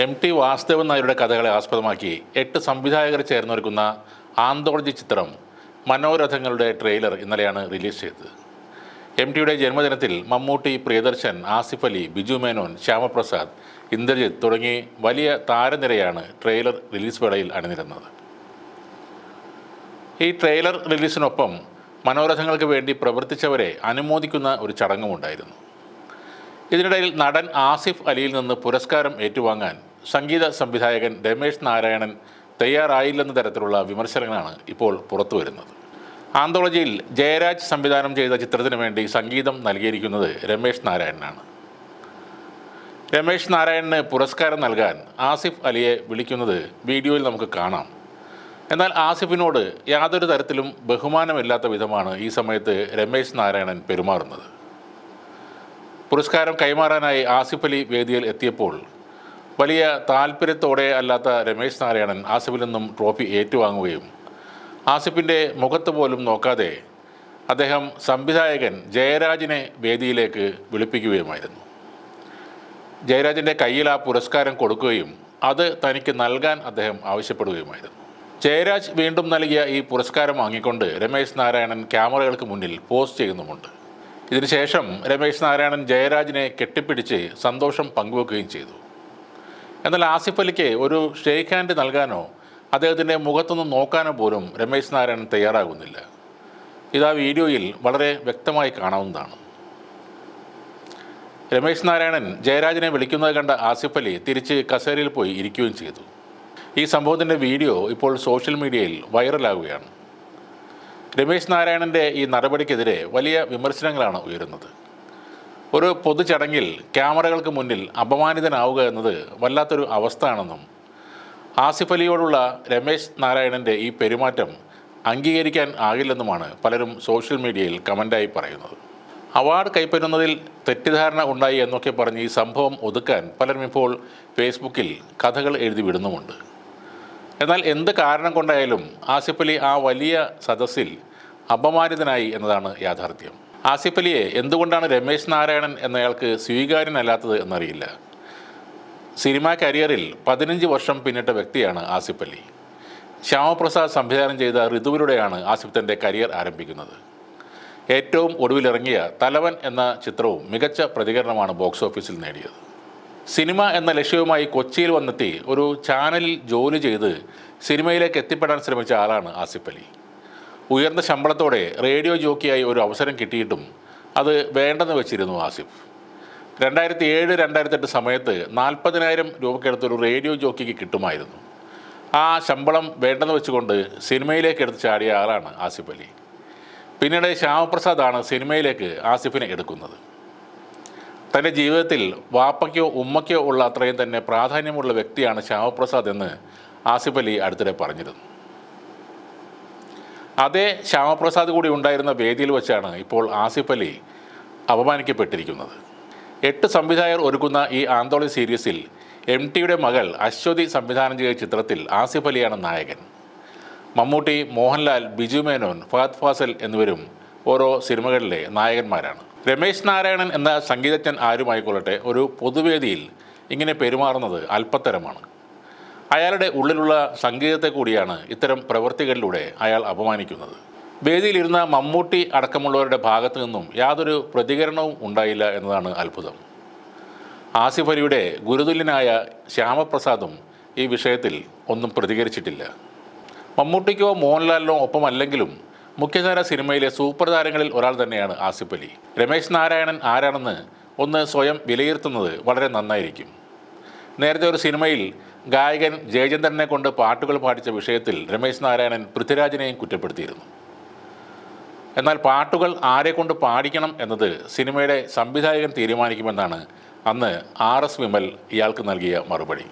M T Vasudevan നായരുടെ കഥകളെ ആസ്പദമാക്കി എട്ട് സംവിധായകർ ചേർന്നൊരുക്കുന്ന ആന്തോളജി ചിത്രം മനോരഥങ്ങളുടെ ട്രെയിലർ ഇന്നലെയാണ് റിലീസ് ചെയ്തത്. എം ടിയുടെ ജന്മദിനത്തിൽ മമ്മൂട്ടി പ്രിയദർശൻ ആസിഫ് അലി ബിജു മേനോൻ ശ്യാമപ്രസാദ് ഇന്ദ്രജിത്ത് തുടങ്ങി വലിയ താരനിരയാണ് ട്രെയിലർ റിലീസ് വേളയിൽ അണിനിരുന്നത്. ഈ ട്രെയിലർ റിലീസിനൊപ്പം മനോരഥങ്ങൾക്ക് വേണ്ടി പ്രവർത്തിച്ചവരെ അനുമോദിക്കുന്ന ഒരു ചടങ്ങുമുണ്ടായിരുന്നു. ഇതിനിടയിൽ നടൻ ആസിഫ് അലിയിൽ നിന്ന് പുരസ്കാരം ഏറ്റുവാങ്ങാൻ സംഗീത സംവിധായകൻ രമേശ് നാരായണൻ തയ്യാറായില്ലെന്ന തരത്തിലുള്ള വിമർശനങ്ങളാണ് ഇപ്പോൾ പുറത്തു വരുന്നത് ആന്തോളജിയിൽ ജയരാജ് സംവിധാനം ചെയ്ത ചിത്രത്തിന് വേണ്ടി സംഗീതം നൽകിയിരിക്കുന്നത് രമേശ് നാരായണനാണ്. രമേശ് നാരായണന് പുരസ്കാരം നൽകാൻ ആസിഫ് അലിയെ വിളിക്കുന്നത് വീഡിയോയിൽ നമുക്ക് കാണാം. എന്നാൽ ആസിഫിനോട് യാതൊരു തരത്തിലും ബഹുമാനമില്ലാത്ത വിധമാണ് ഈ സമയത്ത് രമേശ് നാരായണൻ പെരുമാറുന്നത്. പുരസ്കാരം കൈമാറാനായി ആസിഫ് അലി വേദിയിൽ എത്തിയപ്പോൾ വലിയ താല്പര്യത്തോടെ അല്ലാത്ത രമേശ് നാരായണൻ ആസിഫിൽ നിന്നും ട്രോഫി ഏറ്റുവാങ്ങുകയും ആസിഫിന്റെ മുഖത്ത് പോലും നോക്കാതെ അദ്ദേഹം സംവിധായകൻ ജയരാജിനെ വേദിയിലേക്ക് വിളിപ്പിക്കുകയുമായിരുന്നു. ജയരാജിന്റെ കയ്യിൽ ആ പുരസ്കാരം കൊടുക്കുകയും അത് തനിക്ക് നൽകാൻ അദ്ദേഹം ആവശ്യപ്പെടുകയുമായിരുന്നു. ജയരാജ് വീണ്ടും നൽകിയ ഈ പുരസ്കാരം വാങ്ങിക്കൊണ്ട് രമേശ് നാരായണൻ ക്യാമറകൾക്ക് മുന്നിൽ പോസ്റ്റ് ചെയ്യുന്നുമുണ്ട്. ഇതിനുശേഷം രമേശ് നാരായണൻ ജയരാജിനെ കെട്ടിപ്പിടിച്ച് സന്തോഷം പങ്കുവെക്കുകയും ചെയ്തു. എന്നാൽ ആസിഫ് അലിക്ക് ഒരു ഷേക്ക് ഹാൻഡ് നൽകാനോ അദ്ദേഹത്തിന്റെ മുഖത്തൊന്നും നോക്കാനോ പോലും രമേശ് നാരായണൻ തയ്യാറാകുന്നില്ല. ഇത് ആ വീഡിയോയിൽ വളരെ വ്യക്തമായി കാണാവുന്നതാണ്. രമേശ് നാരായണൻ ജയരാജിനെ വിളിക്കുന്നത് കണ്ട ആസിഫ് അലി തിരിച്ച് കസേരയിൽ പോയി ഇരിക്കുകയും ചെയ്തു. ഈ സംഭവത്തിന്റെ വീഡിയോ ഇപ്പോൾ സോഷ്യൽ മീഡിയയിൽ വൈറലാകുകയാണ് രമേശ് നാരായണന്റെ ഈ നടപടിക്കെതിരെ വലിയ വിമർശനങ്ങളാണ് ഉയരുന്നത്. ഒരു പൊതുചടങ്ങിൽ ക്യാമറകൾക്ക് മുന്നിൽ അപമാനിതനാവുക എന്നത് വല്ലാത്തൊരു അവസ്ഥയാണെന്നും ആസിഫ് അലിയോടുള്ള രമേശ് നാരായണന്റെ ഈ പെരുമാറ്റം അംഗീകരിക്കാൻ ആകില്ലെന്നുമാണ് പലരും സോഷ്യൽ മീഡിയയിൽ കമന്റായി പറയുന്നത്. അവാർഡ് കൈപ്പറ്റുന്നതിൽ തെറ്റിദ്ധാരണ ഉണ്ടായി എന്നൊക്കെ പറഞ്ഞ് ഈ സംഭവം ഒതുക്കാൻ പലരും ഇപ്പോൾ ഫേസ്ബുക്കിൽ കഥകൾ എഴുതി വിടുന്നുമുണ്ട്. എന്നാൽ എന്ത് കാരണം കൊണ്ടായാലും ആസിഫ് അലി ആ വലിയ സദസ്സിൽ അപമാനിതനായി എന്നതാണ് യാഥാർത്ഥ്യം. ആസിഫ് അലിയെ എന്തുകൊണ്ടാണ് രമേശ് നാരായണൻ എന്നയാൾക്ക് സ്വീകാര്യനല്ലാത്തത് എന്നറിയില്ല. സിനിമാ കരിയറിൽ പതിനഞ്ച് വർഷം പിന്നിട്ട വ്യക്തിയാണ് ആസിഫ് അലി. ശ്യാമപ്രസാദ് സംവിധാനം ചെയ്ത ഋതുവിലൂടെയാണ് ആസിഫ് തന്റെ കരിയർ ആരംഭിക്കുന്നത്. ഏറ്റവും ഒടുവിലിറങ്ങിയ തലവൻ എന്ന ചിത്രവും മികച്ച പ്രതികരണമാണ് ബോക്സ് ഓഫീസിൽ നേടിയത്. സിനിമ എന്ന ലക്ഷ്യവുമായി കൊച്ചിയിൽ വന്നെത്തി ഒരു ചാനലിൽ ജോലി ചെയ്ത് സിനിമയിലേക്ക് എത്തിപ്പെടാൻ ശ്രമിച്ച ആളാണ് ആസിഫ് അലി. ഉയർന്ന ശമ്പളത്തോടെ റേഡിയോ ജോക്കിയായി ഒരു അവസരം കിട്ടിയിട്ടും അത് വേണ്ടെന്ന് വെച്ചിരുന്നു ആസിഫ്. രണ്ടായിരത്തി ഏഴ് രണ്ടായിരത്തെട്ട് സമയത്ത് നാൽപ്പതിനായിരം രൂപയ്ക്കടുത്തൊരു റേഡിയോ ജോക്കിക്ക് കിട്ടുമായിരുന്നു. ആ ശമ്പളം വേണ്ടെന്ന് വെച്ചുകൊണ്ട് സിനിമയിലേക്ക് എടുത്ത് ചാടിയ ആളാണ് ആസിഫ് അലി. പിന്നീട് ശ്യാമപ്രസാദാണ് സിനിമയിലേക്ക് ആസിഫിനെ എടുക്കുന്നത്. തന്റെ ജീവിതത്തിൽ വാപ്പയ്ക്കോ ഉമ്മയ്ക്കോ ഉള്ള അത്രയും തന്നെ പ്രാധാന്യമുള്ള വ്യക്തിയാണ് ശ്യാമപ്രസാദ് എന്ന് ആസിഫ് അലി അടുത്തിടെ പറഞ്ഞിരുന്നു. അതേ ശ്യാമപ്രസാദ് കൂടി ഉണ്ടായിരുന്ന വേദിയിൽ വെച്ചാണ് ഇപ്പോൾ ആസിഫ് അലി അപമാനിക്കപ്പെട്ടിരിക്കുന്നത്. എട്ട് സംവിധായകർ ഒരുക്കുന്ന ഈ ആന്തോളി സീരീസിൽ എം ടിയുടെ മകൾ അശ്വതി സംവിധാനം ചെയ്ത ചിത്രത്തിൽ ആസിഫ് അലിയാണ് നായകൻ. മമ്മൂട്ടി മോഹൻലാൽ ബിജു മേനോൻ ഫഹദ് ഫാസൽ എന്നിവരും ഓരോ സിനിമകളിലെ നായകന്മാരാണ്. രമേശ് നാരായണൻ എന്ന സംഗീതജ്ഞൻ ആരുമായിക്കൊള്ളട്ടെ ഒരു പൊതുവേദിയിൽ ഇങ്ങനെ പെരുമാറുന്നത് അല്പത്തരമാണ്. അയാളുടെ ഉള്ളിലുള്ള സംഗീതത്തെ കൂടിയാണ് ഇത്തരം പ്രവൃത്തികളിലൂടെ അയാൾ അപമാനിക്കുന്നത്. വേദിയിലിരുന്ന മമ്മൂട്ടി അടക്കമുള്ളവരുടെ ഭാഗത്തു നിന്നും യാതൊരു പ്രതികരണവും ഉണ്ടായില്ല എന്നതാണ് അത്ഭുതം. ആസിഫ് അലിയുടെ ഗുരുതുല്യനായ ശ്യാമപ്രസാദും ഈ വിഷയത്തിൽ ഒന്നും പ്രതികരിച്ചിട്ടില്ല. മമ്മൂട്ടിക്കോ മോഹൻലാലിനോ ഒപ്പമല്ലെങ്കിലും മുഖ്യധാര സിനിമയിലെ സൂപ്പർ താരങ്ങളിൽ ഒരാൾ തന്നെയാണ് ആസിഫ് അലി. രമേശ് നാരായണൻ ആരാണെന്ന് ഒന്ന് സ്വയം വിലയിരുത്തുന്നത് വളരെ നന്നായിരിക്കും. നേരത്തെ ഒരു സിനിമയിൽ ഗായകൻ ജയചന്ദ്രനെ കൊണ്ട് പാട്ടുകൾ പാടിച്ച വിഷയത്തിൽ രമേശ് നാരായണൻ പൃഥ്വിരാജിനെയും കുറ്റപ്പെടുത്തിയിരുന്നു. എന്നാൽ പാട്ടുകൾ ആരെ കൊണ്ട് പാടിക്കണം എന്നത് സിനിമയുടെ സംവിധായകൻ തീരുമാനിക്കുമെന്നാണ് അന്ന് ആർ എസ് വിമൽ ഇയാൾക്ക് നൽകിയ മറുപടി.